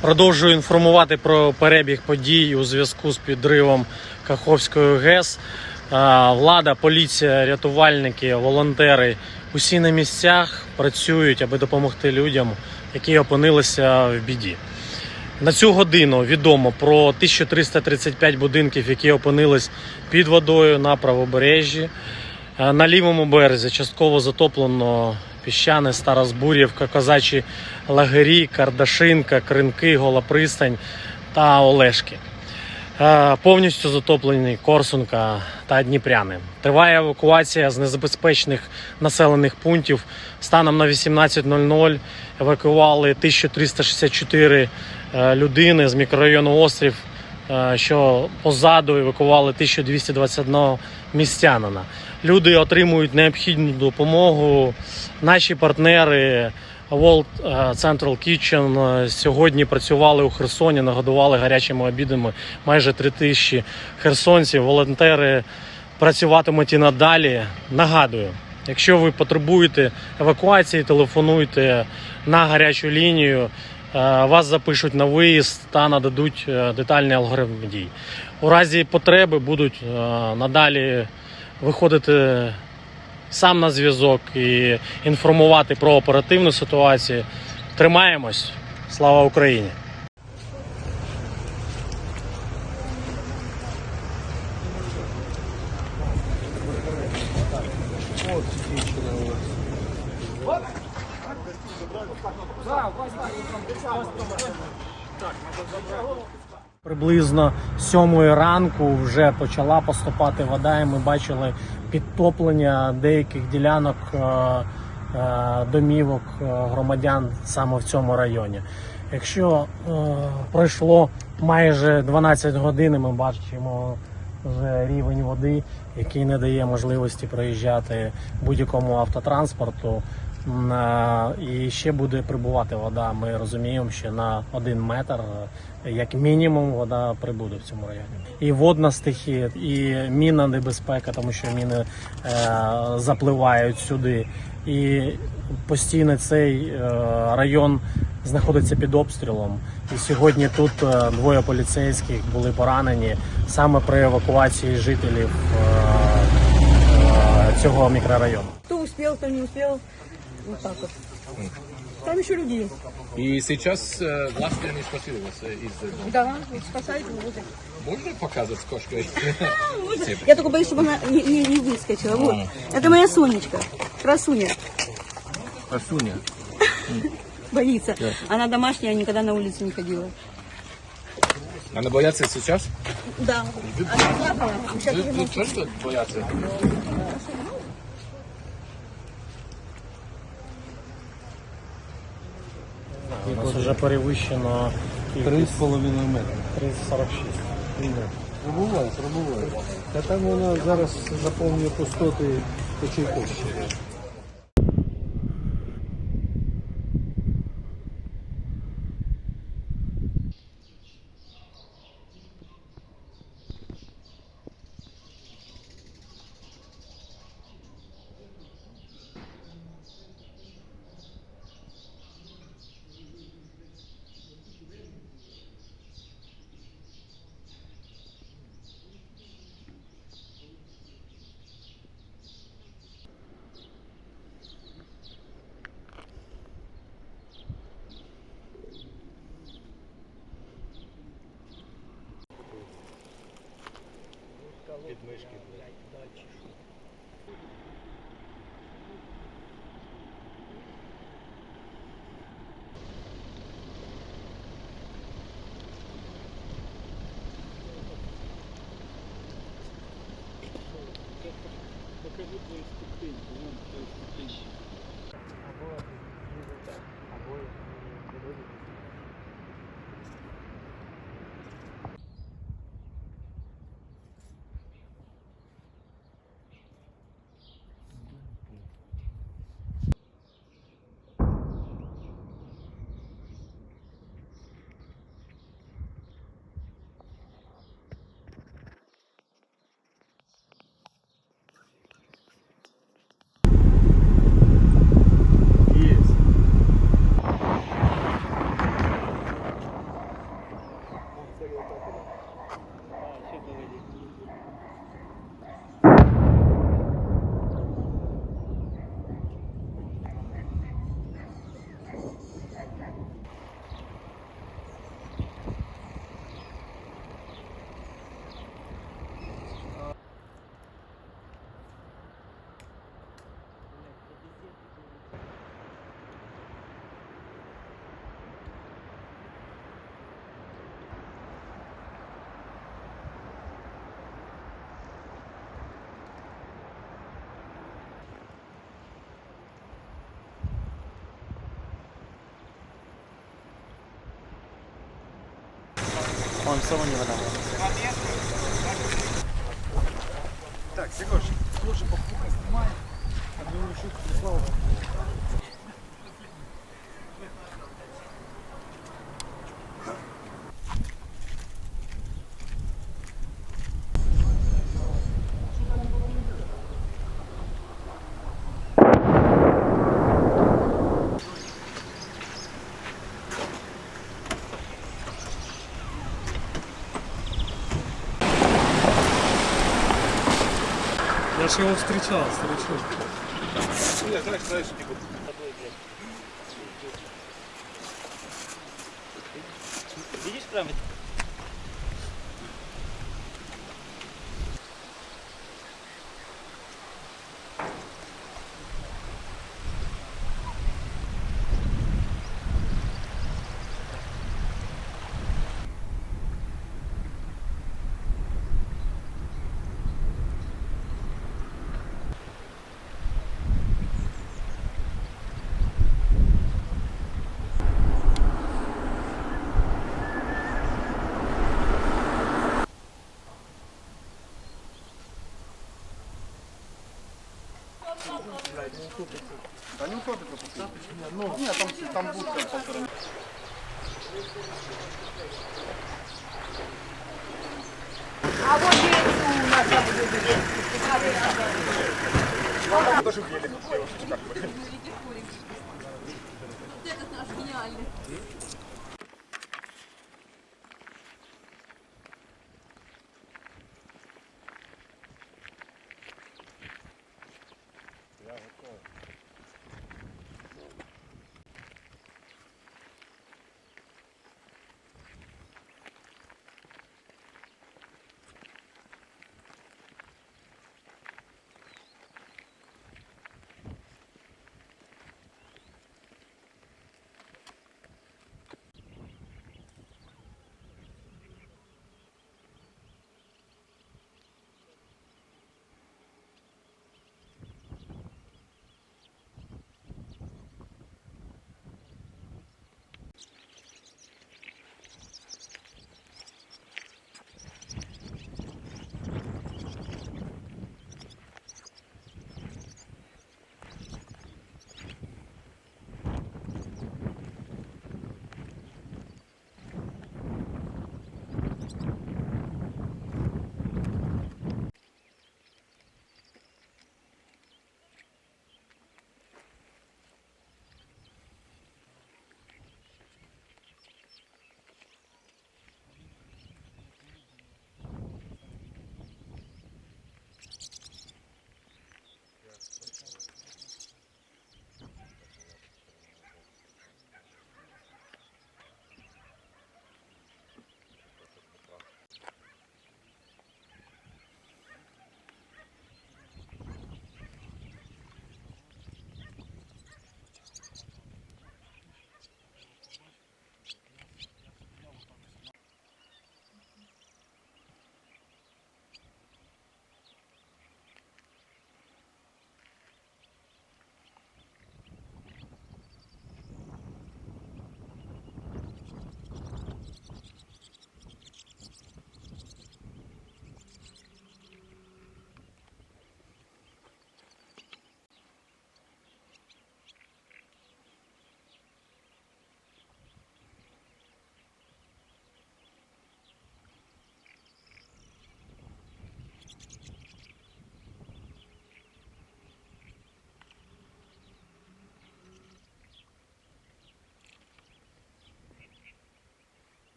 Продовжую інформувати про перебіг подій у зв'язку з підривом Каховської ГЕС. Влада, поліція, рятувальники, волонтери усі на місцях працюють, аби допомогти людям, які опинилися в біді. На цю годину відомо про 1335 будинків, які опинились під водою на правобережжі. На лівому березі частково затоплено піщане, Старозбур'ївка, козачі лагері, Кардашинка, Кринки, Голопристань та Олешки. Е, Повністю затоплені Корсунка та Дніпряни. Триває евакуація з небезпечних населених пунктів. Станом на 18.00 евакуювали 1364 е, людини з мікрорайону Острів, е, що позаду евакували 1221 містянина. Люди отримують необхідну допомогу. Наші партнери World е, Central Kitchen е, сьогодні працювали у Херсоні, нагодували гарячими обідами майже три тисячі херсонців. Волонтери працюватимуть і надалі. Нагадую, якщо ви потребуєте евакуації, телефонуйте на гарячу лінію. Е, Вас запишуть на виїзд та нададуть детальний алгоритм дій. У разі потреби будуть надалі виходити сам на зв'язок і інформувати про оперативну ситуацію. Тримаємось. Слава Україні! Приблизно сьомої ранку вже почала поступати вода, і ми бачили підтоплення деяких ділянок е, е, домівок е, громадян саме в цьому районі. Якщо пройшло майже 12 годин, ми бачимо вже рівень води, який не дає можливості проїжджати будь-якому автотранспорту. І ще буде прибувати вода. Ми розуміємо, що на один метр, е, як мінімум, вода прибуде в цьому районі. І водна стихія, і мінна небезпека, тому що міни е, запливають сюди. І постійно цей е, район знаходиться під обстрілом. І сьогодні тут е, двоє поліцейських були поранені саме при евакуації жителів е, е, цього мікрорайону. Кто успел, кто не успел. Вот так вот. Там еще люди есть. И сейчас э, власти не спасили вас э, из этого. Да, вот это. Можно показывать с кошкой? Я только боюсь, чтобы она не, не- не выскочила. Вот. Это моя Сонечка. Красуня. Красуня. Боится. Она домашняя, никогда на улицу не ходила. Она боятся сейчас? Да. Она плакала. Сейчас Вы, уже вы молчит. тоже боятся? У нас вже перевищено 3,5 метри. 346. Пробуває, пробуває. Та там вона зараз заповнює пустоти по Чайковську. мишки. Вам самому не надо. Так, Сереж, тоже покупка снимай. Одну шутку, слава. Я его встречал, старичок. Нет, знаешь, знаешь, типа... Видишь прямо? Да не утопится пустыня. Ну, нет, там, там будка. А вот у нас там будет Даже гелик. Этот наш гениальный.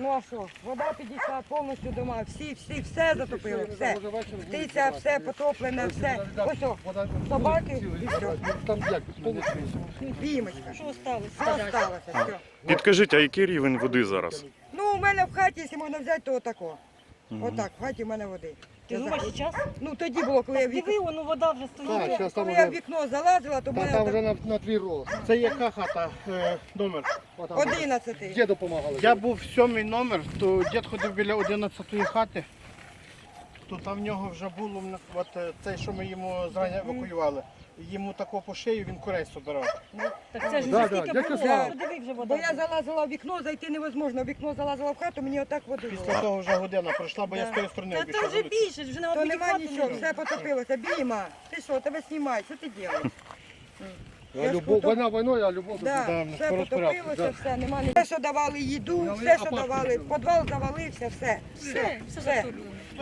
Ну а що? Вода 50, повністю дома, всі, всі, все затопило, все. Птиця, все потоплене, все. Ось о, собаки і все. Там як. Бімочка. Що сталося? Все сталося. все. Підкажіть, а який рівень води зараз? Ну, у мене в хаті, якщо можна взяти, то отако. Отак, в хаті в мене води. Ти думаєш, зараз? Ну тоді було, коли я в вікно, Диви, воно вода вже Так, стоїть. зараз там коли я в вже, вікно залазила, то та, мене там вже на, на твій рост. Це яка хата е, номер? Отам. 11. Де допомагали? Я був сьомий номер, то дід ходив біля 11-ї хати. То там в нього вже було от е, цей, що ми йому зрання евакуювали. Йому тако по шию він курей собирав. Так це ж Да, вже да, скільки було. Слава. Подиви вже Бо вода. я залазила в вікно, зайти невозможно. В вікно залазила в хату, мені отак. Після того вже година пройшла, бо я з тої сторони Та обійшов. це вже більше, вже на То одній нема нічого, все потопилося. Біма, ти що, тебе знімають, що ти робиш? А любов, війна війною, а любов Да, Да, все потопилося, все, нема нічого. Все, що давали їду, все, що давали, підвал завалився, все. Все, все Все,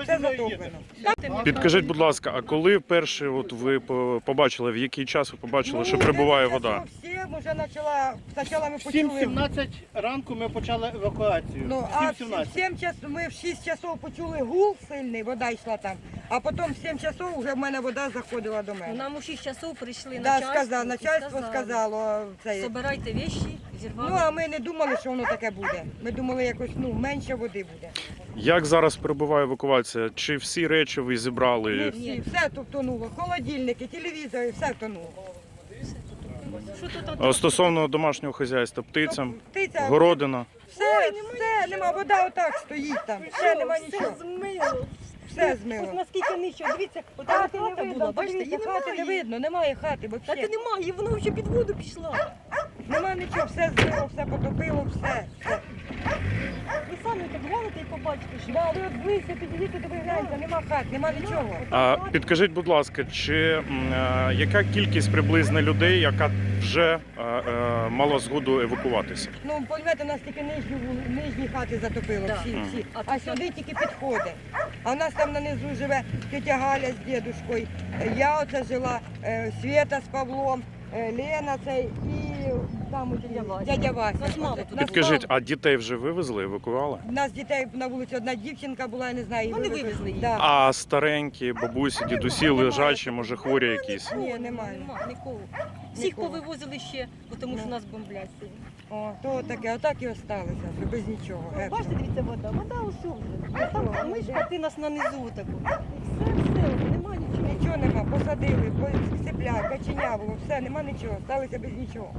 все затоплено. Підкажіть, будь ласка, а коли вперше от ви по- побачили, в який час ви побачили, що Ну, прибуває вода? Всім вже почала, спочатку ми В почули. 7.17 ранку ми почали евакуацію. Ну, а в 7.17. 7 час, ми в 6 часов почули гул сильний, вода йшла там, а потім в 7 часов вже в мене вода заходила до мене. Нам у 6 часов прийшли Да, начальство. сказав, і начальство сказало це. Собирайте вещи, зірвали. Ну, а ми не думали, що воно таке буде. Ми думали, якось ну, менше води буде. Як зараз перебуває евакуація? Чи всі речі ви Не зібрали? всі, все тут тонуло. Холодильники, телевізори, все тонуло. Що тут от- Стосовно домашнього хазяйства, птицям, Птиця, городина. все, все, нема, вода отак стоїть там, все, нема нічого, Змило. все Ось наскільки нижче. Дивіться, не хата видно, була, бачите, її хати не видно, немає хати, Та ти немає, воно вже під воду пішла. Нема нічого, все змило, все потопило, все. все. Ви самі так глянете і побачите, що Да, ви от близько підійдіть, то ви гляньте, нема хат, нема нічого. А підкажіть, будь ласка, чи м, е, яка кількість приблизно людей, яка вже е, е, мала згоду евакуватися? Ну, розумієте, у нас тільки нижні, вули- нижні хати затопило, всі, всі. А сюди тільки підходи. А в нас там нанизу живе тетя Галя з дідушкою. Я оце жила, Свята з Павлом, е, Лена цей і там дядя Вася. Дядя Вася. Нас мало тут. Підкажіть, а дітей вже вивезли, евакували? У нас дітей на вулиці одна дівчинка була, я не знаю. її Вони вивезли її. Да. А старенькі, бабусі, дідусі, лежачі, може хворі якісь? Ні, немає. Нема нікого. Всіх Нікого. повивозили ще, бо тому що нас бомблять. О, то таке, отак і осталося, що без нічого. Бачите, дивіться, вода, вода усе вже. А там мишка, ти нас на низу таку. І все, все, вже немає нічого. Нічого нема, посадили, цепля, каченяву, все, нема нічого, сталося без нічого.